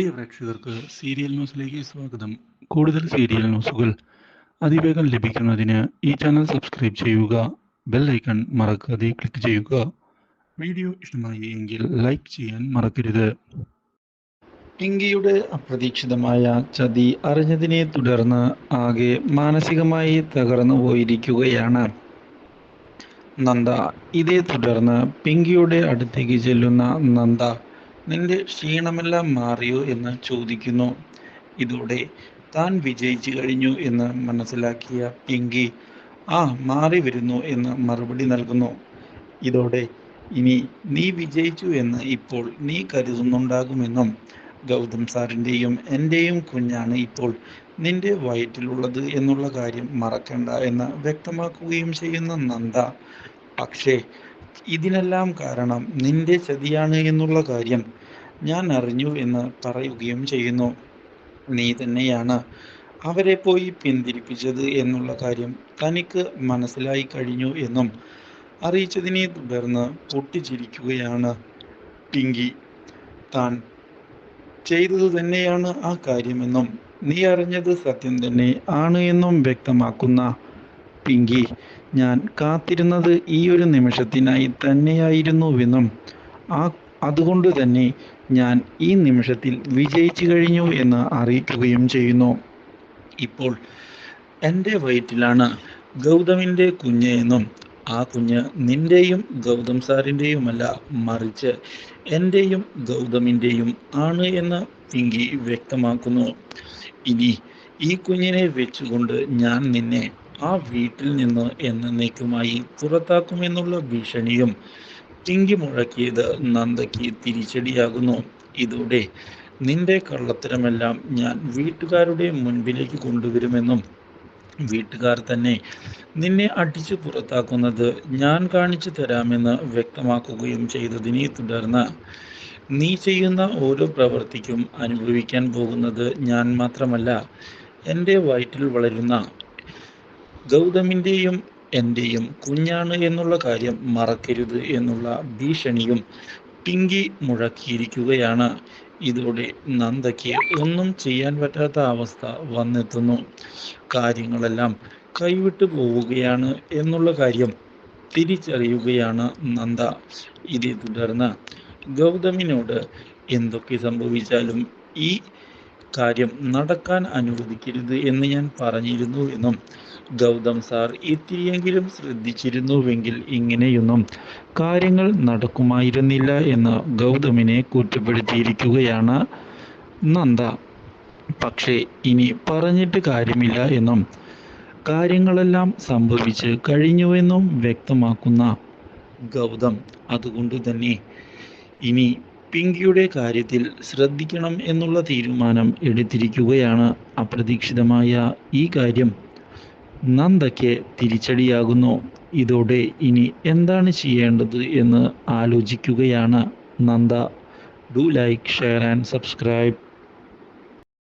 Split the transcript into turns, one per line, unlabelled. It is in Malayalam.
പ്രിയ പ്രേക്ഷകർക്ക് സീരിയൽ ന്യൂസിലേക്ക് സ്വാഗതം. കൂടുതൽ സീരിയൽ ന്യൂസുകൾ അതിവേഗം ലഭിക്കുന്നതിന് ഈ ചാനൽ സബ്സ്ക്രൈബ് ചെയ്യുക ബെൽ ഐക്കൺ മറക്കാതെ ക്ലിക്ക് ചെയ്യുക. വീഡിയോ ഇഷ്ടമായി എങ്കിൽ ലൈക്ക് ചെയ്യാൻ മറക്കരുത്. പിങ്കിയുടെ അപ്രതീക്ഷിതമായ ചതി അറിഞ്ഞതിനെ തുടർന്ന് ആകെ മാനസികമായി തകർന്നു പോയിരിക്കുകയാണ്. നന്ദ ഇതേ തുടർന്ന് പിങ്കിയുടെ അടുത്തേക്ക് ചെല്ലുന്ന നന്ദ. നിന്റെ ക്ഷീണമെല്ലാം മാറിയോ എന്ന് ചോദിക്കുന്നു. ഇതോടെ താൻ വിജയിച്ചു കഴിഞ്ഞു എന്ന് മനസ്സിലാക്കിയ പിങ്കി ആ മാറി വരുന്നു എന്ന് മറുപടി നൽകുന്നു. ഇതോടെ ഇനി നീ വിജയിച്ചു എന്ന് ഇപ്പോൾ നീ കരുതുന്നുണ്ടാകുമെന്നും ഗൗതം സാറിന്റെയും എന്റെയും കുഞ്ഞാണ് ഇപ്പോൾ നിന്റെ വയറ്റിലുള്ളത് എന്നുള്ള കാര്യം മറക്കണ്ട എന്ന് വ്യക്തമാക്കുകയും ചെയ്യുന്ന നന്ദ പക്ഷേ ഇതിനെല്ലാം കാരണം നിന്റെ ചതിയാണ് എന്നുള്ള കാര്യം ഞാൻ അറിഞ്ഞു എന്ന് പറയുകയും ചെയ്യുന്നു. നീ തന്നെയാണ് അവരെ പോയി പിന്തിരിപ്പിച്ചത് എന്നുള്ള കാര്യം തനിക്ക് മനസ്സിലായി കഴിഞ്ഞു എന്നും അറിയിച്ചതിനെ തുടർന്ന് പൊട്ടിച്ചിരിക്കുകയാണ് പിങ്കി. താൻ ചെയ്തത് തന്നെയാണ് ആ കാര്യമെന്നും നീ അറിഞ്ഞത് സത്യം തന്നെ ആണ് എന്നും വ്യക്തമാക്കുന്ന പിങ്കി. ഞാൻ കാത്തിരുന്നത് ഈ ഒരു നിമിഷത്തിനായി തന്നെയായിരുന്നുവെന്നും ആ അതുകൊണ്ട് തന്നെ ഞാൻ ഈ നിമിഷത്തിൽ വിജയിച്ചു കഴിഞ്ഞു എന്ന് അറിയിക്കുകയും ചെയ്യുന്നു. ഇപ്പോൾ എന്റെ വയറ്റിലാണ് ഗൗതമിന്റെ കുഞ്ഞ് എന്നും ആ കുഞ്ഞ് നിന്റെയും ഗൗതം സാറിന്റെയുമല്ല മറിച്ച് എന്റെയും ഗൗതമിന്റെയും ആണ് എന്ന് പിങ്കി വ്യക്തമാക്കുന്നു. ഇനി ഈ കുഞ്ഞിനെ വെച്ചുകൊണ്ട് ഞാൻ നിന്നെ ആ വീട്ടിൽ നിന്ന് എന്നേക്കുമായി പുറത്താക്കുമെന്നുള്ള ഭീഷണിയും പിങ്കി മുഴക്കിയത് നന്ദയ്ക്ക് തിരിച്ചടിയാകുന്നു. ഇതോടെ നിന്റെ കള്ളത്തരമെല്ലാം ഞാൻ വീട്ടുകാരുടെ മുൻപിലേക്ക് കൊണ്ടുവരുമെന്നും. വീട്ടുകാർ തന്നെ നിന്നെ അടിച്ചു പുറത്താക്കുന്നത് ഞാൻ കാണിച്ചു തരാമെന്ന് വ്യക്തമാക്കുകയും ചെയ്തതിനെ തുടർന്ന് നീ ചെയ്യുന്ന ഓരോ പ്രവൃത്തിക്കും അനുഭവിക്കാൻ പോകുന്നത് ഞാൻ മാത്രമല്ല എന്റെ വയറ്റിൽ വളരുന്ന ഗൗതമിന്റെയും എന്റെയും കുഞ്ഞാണ് എന്നുള്ള കാര്യം മറക്കരുത് എന്നുള്ള ഭീഷണിയും പിങ്കി മുഴക്കിയിരിക്കുകയാണ്. ഇതോടെ നന്ദയ്ക്ക് ഒന്നും ചെയ്യാൻ പറ്റാത്ത അവസ്ഥ വന്നെത്തുന്നു. കാര്യങ്ങളെല്ലാം കൈവിട്ടു പോവുകയാണ് എന്നുള്ള കാര്യം തിരിച്ചറിയുകയാണ് നന്ദ. ഇതേ തുടർന്ന് ഗൗതമിനോട് എന്തൊക്കെ സംഭവിച്ചാലും ഈ കാര്യം നടക്കാൻ അനുവദിക്കരുത് എന്ന് ഞാൻ പറഞ്ഞിരുന്നു എന്നും ഗൗതം സാർ ഇത്തിരിയെങ്കിലും ശ്രദ്ധിച്ചിരുന്നുവെങ്കിൽ ഇങ്ങനെയൊന്നും കാര്യങ്ങൾ നടക്കുമായിരുന്നില്ല എന്ന് ഗൗതമിനെ കുറ്റപ്പെടുത്തിയിരിക്കുകയാണ് നന്ദ. പക്ഷേ ഇനി പറഞ്ഞിട്ട് കാര്യമില്ല എന്നും കാര്യങ്ങളെല്ലാം സംഭവിച്ച് കഴിഞ്ഞുവെന്നും വ്യക്തമാക്കുന്ന ഗൗതം അതുകൊണ്ട് തന്നെ ഇനി പിങ്കിയുടെ കാര്യത്തിൽ ശ്രദ്ധിക്കണം എന്നുള്ള തീരുമാനം എടുത്തിരിക്കുകയാണ്. അപ്രതീക്ഷിതമായ ഈ കാര്യം നന്ദയ്ക്ക് തിരിച്ചടിയാകുന്നു. ഇതോടെ ഇനി എന്താണ് ചെയ്യേണ്ടത് എന്ന് ആലോചിക്കുകയാണ് Nanda. Do like share and subscribe